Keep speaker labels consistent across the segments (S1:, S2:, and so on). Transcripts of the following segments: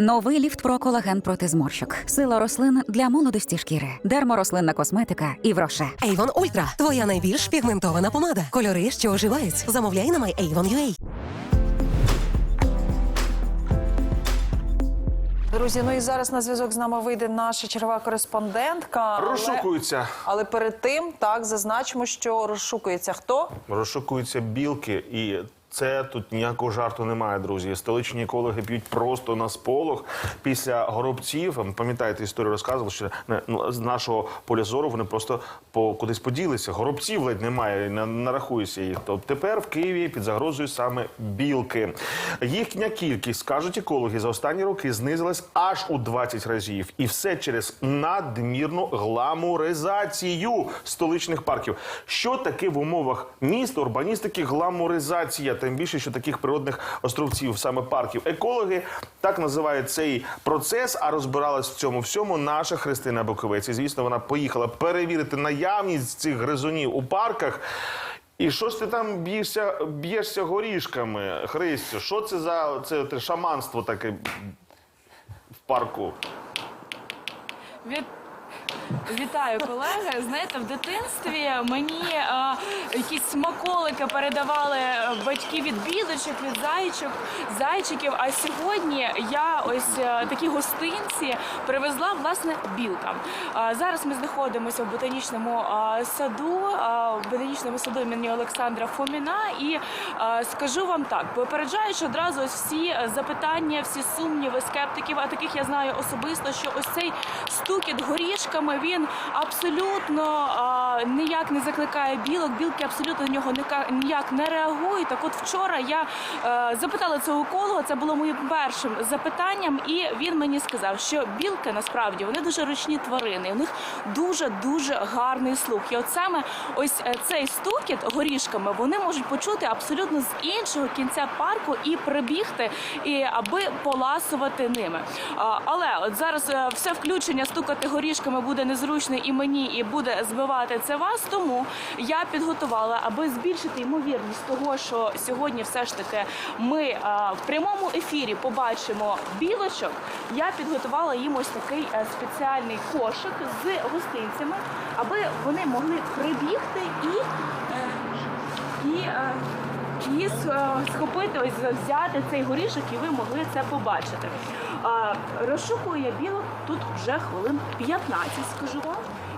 S1: Новий ліфт про колаген проти зморщок. Сила рослин для молодості шкіри. Дерморослинна косметика і вроше.
S2: Avon Ultra – твоя найбільш пігментована помада. Кольори, що оживають. Замовляй на MyAvon.ua.
S3: Друзі, ну і зараз на зв'язок з нами вийде наша чергова кореспондентка. але-
S4: Розшукуються.
S3: Але перед тим так зазначимо, що розшукується хто?
S4: Розшукуються білки, і це тут ніякого жарту немає, друзі. Столичні екологи п'ють просто на сполох після горобців. Пам'ятаєте, історію розказував, що на- ну, з нашого поля зору вони просто по кудись поділися. Горобців ледь немає, не нарахуюся їх. То тепер в Києві під загрозою саме білки. Їхня кількість, кажуть екологи, за останні роки знизилась аж у 20 разів, і все через надмірну гламуризацію столичних парків. Що таке в умовах міст, урбаністики, гламуризація? Тим більше, що таких природних островців, саме парків, екологи так називають цей процес. А розбиралась в цьому всьому наша Христина Буковець. І звісно, вона поїхала перевірити наявність цих гризунів у парках. І що ж ти там б'єшся, б'єшся горішками, Христю? Що це за це, те шаманство таке в парку?
S5: Від... Вітаю, колеги. Знаєте, в дитинстві мені е, якісь смаколики передавали батьки від білочок, від зайчик, зайчиків. А сьогодні я ось е, такі гостинці привезла власне білкам. Е, зараз ми знаходимося в ботанічному е, саду, е, в ботанічному саду імені Олександра Фоміна. І е, скажу вам так, попереджаючи одразу ось всі е, запитання, всі сумніви скептиків, а таких я знаю особисто, що ось цей стукіт горішками він абсолютно а, ніяк не закликає білок. Білки абсолютно на нього ніяк не реагують. Так, от вчора я е, запитала цього еколога, це було моїм першим запитанням, і він мені сказав, що білки насправді вони дуже ручні тварини. У них дуже дуже гарний слух. І от саме ось е, цей стукіт горішками вони можуть почути абсолютно з іншого кінця парку і прибігти, і аби поласувати ними. Але от зараз е, все включення стукати горішками буде незручно і мені, і буде збивати це вас. Тому я підготувала, аби збільшити ймовірність того, що сьогодні все ж таки ми е, в прямому ефірі побачимо білочок. Я підготувала їм ось такий е, спеціальний кошик з гостинцями, аби вони могли прибігти і. е, і і схопити, ось взяти цей горішок, і ви могли це побачити. Розшукую я білок тут вже хвилин 15, скажу вам.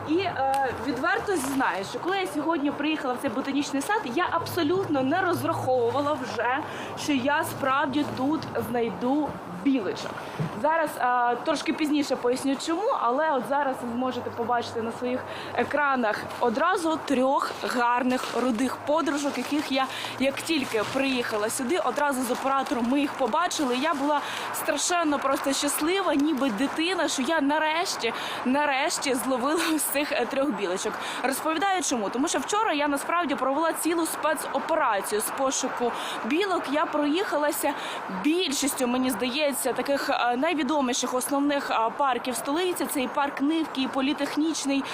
S5: І е, відверто знаю, що коли я сьогодні приїхала в цей ботанічний сад, я абсолютно не розраховувала вже, що я справді тут знайду білочок. Зараз е, трошки пізніше поясню чому, але от зараз ви зможете побачити на своїх екранах одразу трьох гарних рудих подружок, яких я як тільки приїхала сюди, одразу з оператором ми їх побачили. Я була страшенно просто щаслива, ніби дитина, що я нарешті, нарешті зловила ось цих е, трьох білочок. Розповідаю чому, тому що вчора я насправді провела цілу спецоперацію з пошуку білок. Я проїхалася більшістю, мені здається, таких е, найвідоміших основних парків столиці. Це і парк Нивки, і політехнічний,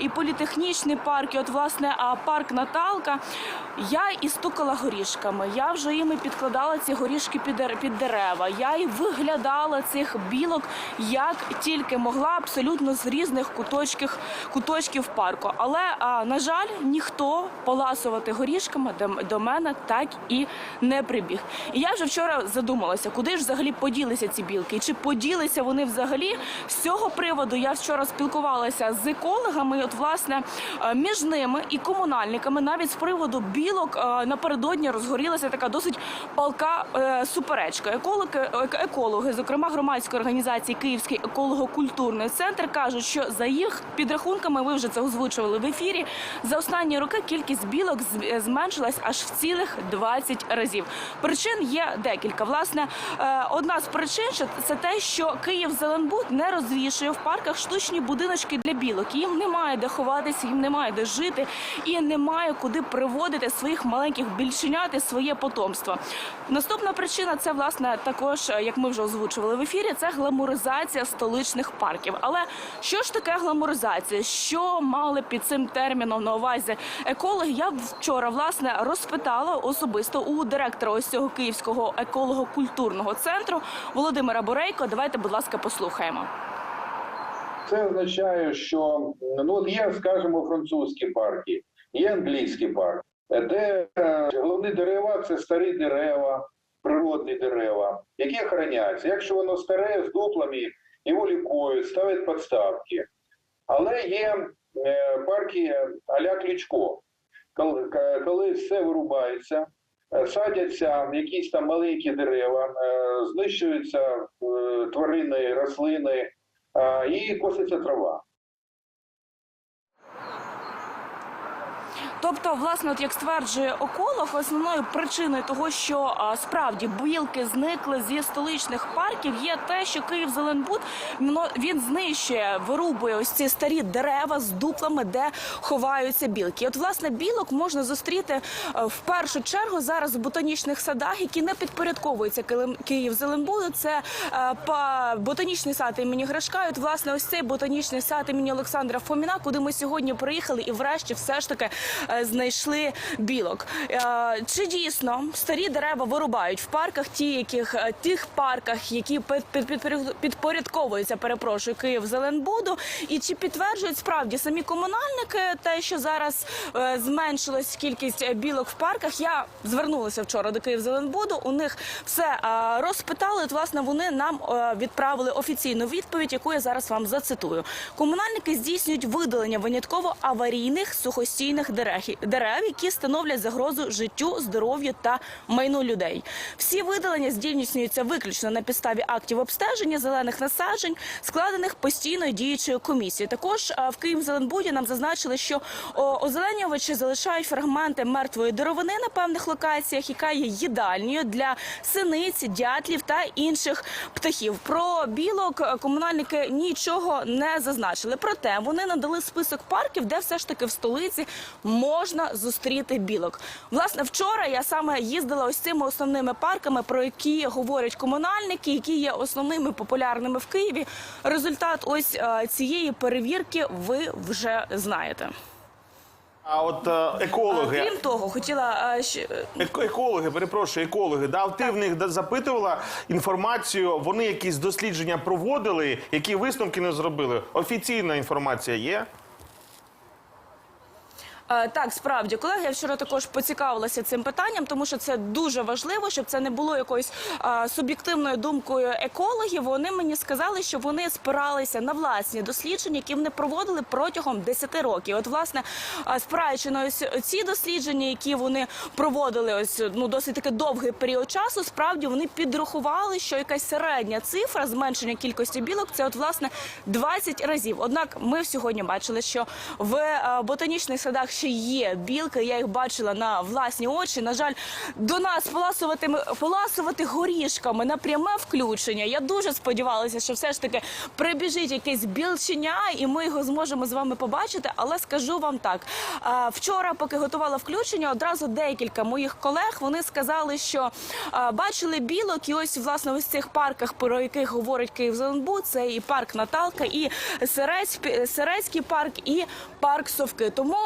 S5: і політехнічний парк, і от власне парк Наталка. Я і стукала горішками. Я вже їми підкладала ці горішки під, дерева. Я і виглядала цих білок як тільки могла, абсолютно з різних куточків, куточків парку. Але на жаль, ніхто поласувати горішками до, мене так і не прибіг. І я вже вчора задумалася, куди ж взагалі поділися ці білки, чи поділися вони взагалі з цього приводу. Я вчора спілкувалася з екологами. От власне е, між ними і комунальниками, навіть з приводу білок е, напередодні розгорілася така досить палка е, суперечка. Екологи, ек- екологи, зокрема громадської організації Київський еколого-культурний центр, кажуть, що за їх підрахунками, ви вже це озвучували в ефірі. За останні роки кількість білок зменшилась аж в цілих 20 разів. Причин є декілька. Власне, одна з причин що це те, що Київ Зеленбуд не розвішує в парках штучні будиночки для білок. Їм немає де ховатися, їм немає де жити і немає куди приводити своїх маленьких більшенят і своє потомство. Наступна причина це власне також, е, як ми вже озвучували в ефірі, це гламуризація столичних парків. Але що ж таке гламуризація? Що мали під цим терміном на увазі екологи? Я вчора власне розпитала особисто у директора ось цього київського еколого-культурного центру. Володимира Борейко. Давайте, будь ласка, послухаємо.
S6: Це означає, що ну є, скажімо, французькі парки, є англійські парки, де е, головні дерева це старі дерева, природні дерева, які охороняються. Якщо воно старе з дуплами, його лікують, ставлять підставки. Але є е, парки а-ля коли, все вирубається, е, садяться якісь там маленькі дерева, знищуються тварини, рослини і коситься трава.
S5: Тобто, власне, от як стверджує околог, основною причиною того, що справді білки зникли зі столичних парків, є те, що Київ Зеленбуд він знищує, вирубує ось ці старі дерева з дуплами, де ховаються білки. І От власне білок можна зустріти е, в першу чергу зараз в ботанічних садах, які не підпорядковуються Київ Зеленбуду. Це е, ботанічний сад імені Гришка. І От власне ось цей ботанічний сад імені Олександра Фоміна, куди ми сьогодні приїхали, і врешті все ж таки е, знайшли білок. Е, Чи дійсно старі дерева вирубають в парках, ті, яких е, тих парках, які під- під- під- підпорядковуються, перепрошую, Київ Зеленбуду, і чи підтверджують справді самі комунальники те, що зараз е, зменшилась кількість е, білок в парках? Я звернулася вчора до Київ Зеленбуду. У них все е, розпитали. Власне, вони нам е, відправили офіційну відповідь, яку я зараз вам зацитую. Комунальники здійснюють видалення винятково аварійних сухостійних дерев, дерев, які становлять загрозу життю, здоров'ю та майну людей. Всі видалення здійснюються виключно на підставі актів обстеження зелених насаджень, складених постійною діючою комісією. Також в Київ-Зеленбуді нам зазначили, що озеленювачі залишають фрагменти мертвої деревини на певних локаціях, яка є їдальнею для синиць, дятлів та інших птахів. Про білок е, комунальники нічого не зазначили. Проте вони надали список парків, де все ж таки в столиці можна зустріти білок. Власне, вчора я саме їздила ось цими основними парками, про які говорять комунальники, які є основними популярними в Києві. Результат ось е, цієї перевірки ви вже знаєте.
S4: А от е,
S5: Е,
S4: екологи,
S5: Крім того, хотіла е,
S4: Еко- Екологи, перепрошую, екологи, да, ти в них запитувала інформацію, вони якісь дослідження проводили, які висновки не зробили. Офіційна інформація є.
S5: Е, Так, справді, колеги, я вчора також поцікавилася цим питанням, тому що це дуже важливо, щоб це не було якоюсь е, суб'єктивною думкою екологів. Вони мені сказали, що вони спиралися на власні дослідження, які вони проводили протягом 10 років. От, власне, е, спираючи на ось ці дослідження, які вони проводили ось ну досить таки довгий період часу, справді вони підрахували, що якась середня цифра зменшення кількості білок це от власне 20 разів. Однак ми сьогодні бачили, що в ботанічних садах ще є білки. Я їх бачила на власні очі. На жаль, до нас поласувати поласувати горішками на пряме включення. Я дуже сподівалася, що все ж таки прибіжить якесь білченя, і ми його зможемо з вами побачити. Але скажу вам так: вчора, поки готувала включення, одразу декілька моїх колег вони сказали, що бачили білок, і ось власне ось цих парках, про яких говорить Київ Зеленбуд, це і парк Наталка, і Серець- Серецький парк, і парк Совки. Тому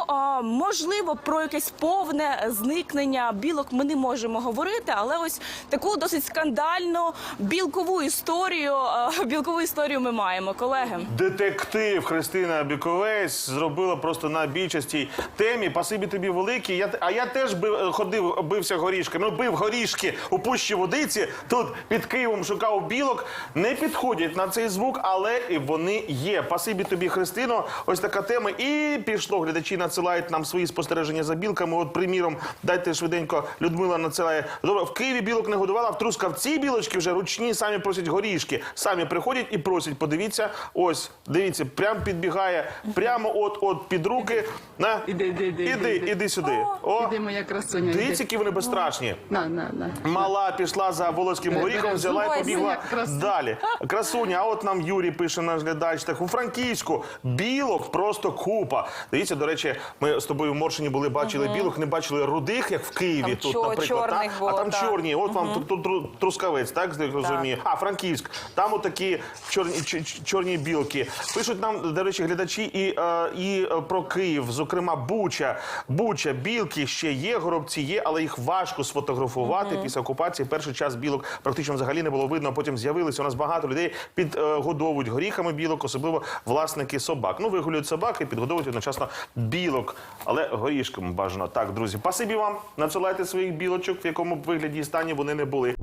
S5: можливо про якесь повне зникнення білок ми не можемо говорити, але ось таку досить скандальну білкову історію. е, Білкову історію ми маємо, колеги.
S4: Детектив Христина Біковець зробила просто на більшості темі. Пасибі тобі великі. Я а я теж бив, ходив, бився горішками. Ну, бив горішки у пущі водиці. Тут під Києвом шукав білок. Не підходять на цей звук, але вони є. Пасибі тобі, Христино. Ось така тема. І пішло. Глядачі надсилають нам свої спостереження за білками. От, приміром, дайте швиденько. Людмила надсилає. Добре, в Києві білок не годувала, в Трускавці білочки вже ручні, самі просять горішки. Самі приходять і просять. Подивіться, ось, дивіться, прям підбігає, прямо от от під руки. На,
S7: Іди, іди, іди,
S4: іди,
S7: іди.
S4: іди сюди. О,
S7: Іди, моя красуня.
S4: дивіться, які вони безстрашні.
S7: На, на, на.
S4: Мала пішла за волоським горіхом, взяла і побігла далі. Красуня, а от нам Юрій пише наш глядач. Так у Франківську білок просто купа. Дивіться, до речі, ми ми з тобою в Моршині були, бачили білок, не бачили рудих, як в Києві.
S3: Там
S4: тут,
S3: чо-
S4: наприклад,
S3: чорних
S4: та?
S3: було,
S4: а там
S3: так.
S4: чорні. От вам тут, тут тру- трускавець, так я розумію. А Франківськ. Там отакі чорні ч- ч- чорні білки. Пишуть нам, до речі, глядачі і, е, і е, про Київ, зокрема Буча. Буча, білки ще є, горобці є, але їх важко сфотографувати після окупації. Перший час білок практично взагалі не було видно. а Потім з'явилися. У нас багато людей підгодовують горіхами білок, особливо власники собак. Ну, вигулюють собак і підгодовують одночасно білок, але горішком бажано. Так, друзі, пасибі вам. Надсилайте своїх білочок, в якому вигляді і стані вони не були.